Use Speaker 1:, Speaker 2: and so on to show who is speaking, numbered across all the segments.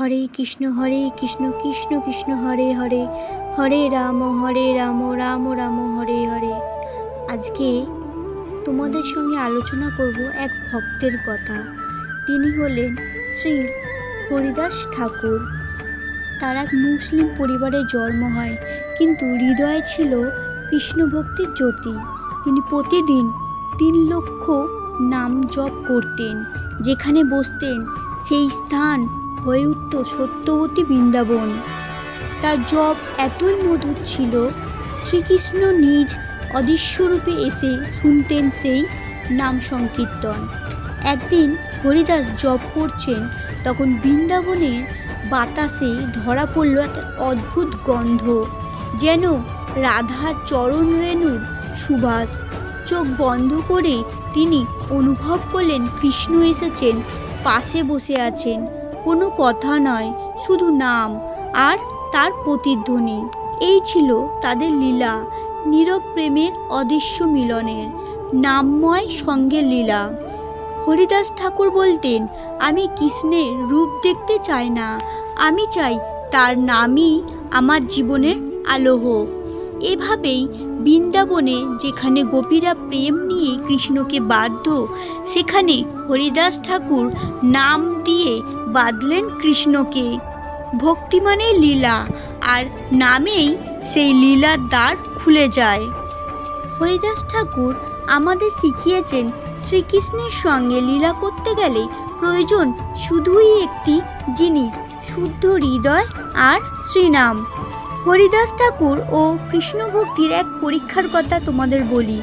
Speaker 1: হরে কৃষ্ণ হরে কৃষ্ণ কৃষ্ণ কৃষ্ণ হরে হরে হরে রাম হরে রাম রাম রাম হরে হরে আজকে তোমাদের সঙ্গে আলোচনা করব এক ভক্তের কথা তিনি হলেন শ্রী হরিদাস ঠাকুর তার এক মুসলিম পরিবারে জন্ম হয় কিন্তু হৃদয়ে ছিল কৃষ্ণভক্তির জ্যোতি তিনি প্রতিদিন তিন লক্ষ নাম জপ করতেন যেখানে বসতেন সেই স্থান হয়ে উঠত সত্যবতী বৃন্দাবন তার জব এতই মধুর ছিল শ্রীকৃষ্ণ নিজ অদৃশ্যরূপে এসে শুনতেন সেই নাম সংকীর্তন একদিন হরিদাস জব করছেন তখন বৃন্দাবনের বাতাসে ধরা পড়ল এক অদ্ভুত গন্ধ যেন রাধার চরণ রেণুর সুবাস চোখ বন্ধ করে তিনি অনুভব করলেন কৃষ্ণ এসেছেন পাশে বসে আছেন কোনো কথা নয় শুধু নাম আর তার প্রতিধ্বনি এই ছিল তাদের লীলা নীরব প্রেমের অদৃশ্য মিলনের নামময় সঙ্গে লীলা হরিদাস ঠাকুর বলতেন আমি কৃষ্ণের রূপ দেখতে চাই না আমি চাই তার নামই আমার জীবনের আলো হোক এভাবেই বৃন্দাবনে যেখানে গোপীরা প্রেম নিয়ে কৃষ্ণকে বাধ্য সেখানে হরিদাস ঠাকুর নাম দিয়ে বাঁধলেন কৃষ্ণকে ভক্তি মানে লীলা আর নামেই সেই লীলার দ্বার খুলে যায় হরিদাস ঠাকুর আমাদের শিখিয়েছেন শ্রীকৃষ্ণের সঙ্গে লীলা করতে গেলে প্রয়োজন শুধুই একটি জিনিস শুদ্ধ হৃদয় আর শ্রীনাম হরিদাস ঠাকুর ও কৃষ্ণভক্তির এক পরীক্ষার কথা তোমাদের বলি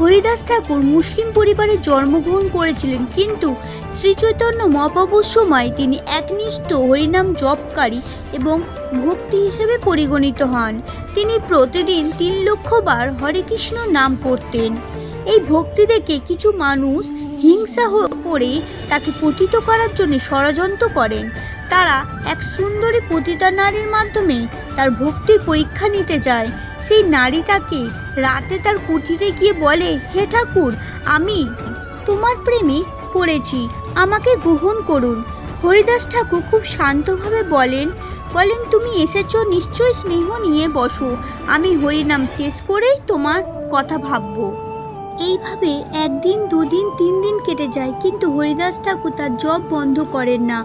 Speaker 1: হরিদাস ঠাকুর মুসলিম পরিবারে জন্মগ্রহণ করেছিলেন কিন্তু শ্রীচৈতন্য মহাপ্রভুর সময় তিনি একনিষ্ঠ হরিনাম জপকারী এবং ভক্তি হিসেবে পরিগণিত হন তিনি প্রতিদিন তিন লক্ষ বার হরে কৃষ্ণ নাম করতেন এই ভক্তি দেখে কিছু মানুষ হিংসা করে তাকে পতিত করার জন্য ষড়যন্ত্র করেন তারা এক সুন্দরী পতিতা নারীর মাধ্যমে তার ভক্তির পরীক্ষা নিতে যায় সেই নারী তাকে রাতে তার কুঠিরে গিয়ে বলে হে ঠাকুর আমি তোমার প্রেমে পড়েছি আমাকে গ্রহণ করুন হরিদাস ঠাকুর খুব শান্তভাবে বলেন বলেন তুমি এসেছো নিশ্চয়ই স্নেহ নিয়ে বসো আমি হরিনাম শেষ করেই তোমার কথা ভাববো এইভাবে একদিন দুদিন তিন দিন কেটে যায় কিন্তু হরিদাস ঠাকুর তার জব বন্ধ করেন না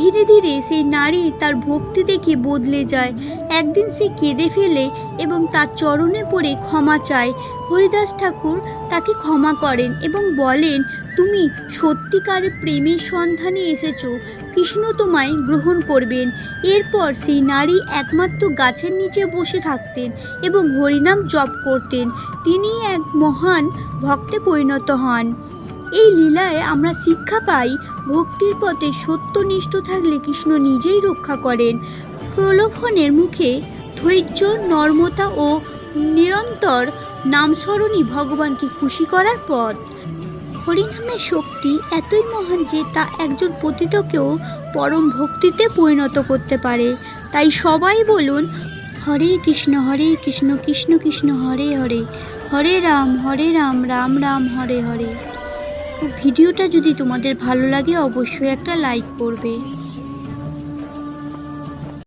Speaker 1: ধীরে ধীরে সেই নারী তার ভক্তি দেখে বদলে যায় একদিন সে কেঁদে ফেলে এবং তার চরণে পড়ে ক্ষমা চায় হরিদাস ঠাকুর তাকে ক্ষমা করেন এবং বলেন তুমি সত্যিকার প্রেমের সন্ধানে এসেছো কৃষ্ণ তোমায় গ্রহণ করবেন এরপর সেই নারী একমাত্র গাছের নিচে বসে থাকতেন এবং হরিনাম জপ করতেন তিনি এক মহান ভক্তে পরিণত হন এই লীলায় আমরা শিক্ষা পাই ভক্তির পথে সত্যনিষ্ঠ থাকলে কৃষ্ণ নিজেই রক্ষা করেন প্রলোভনের মুখে ধৈর্য নর্মতা ও নিরন্তর নামস্মরণই ভগবানকে খুশি করার পথ হরিনামের শক্তি এতই মহান যে তা একজন পতিতকেও পরম ভক্তিতে পরিণত করতে পারে তাই সবাই বলুন হরে কৃষ্ণ হরে কৃষ্ণ কৃষ্ণ কৃষ্ণ হরে হরে হরে রাম হরে রাম রাম রাম হরে হরে ভিডিওটা যদি তোমাদের ভালো লাগে অবশ্যই একটা লাইক করবে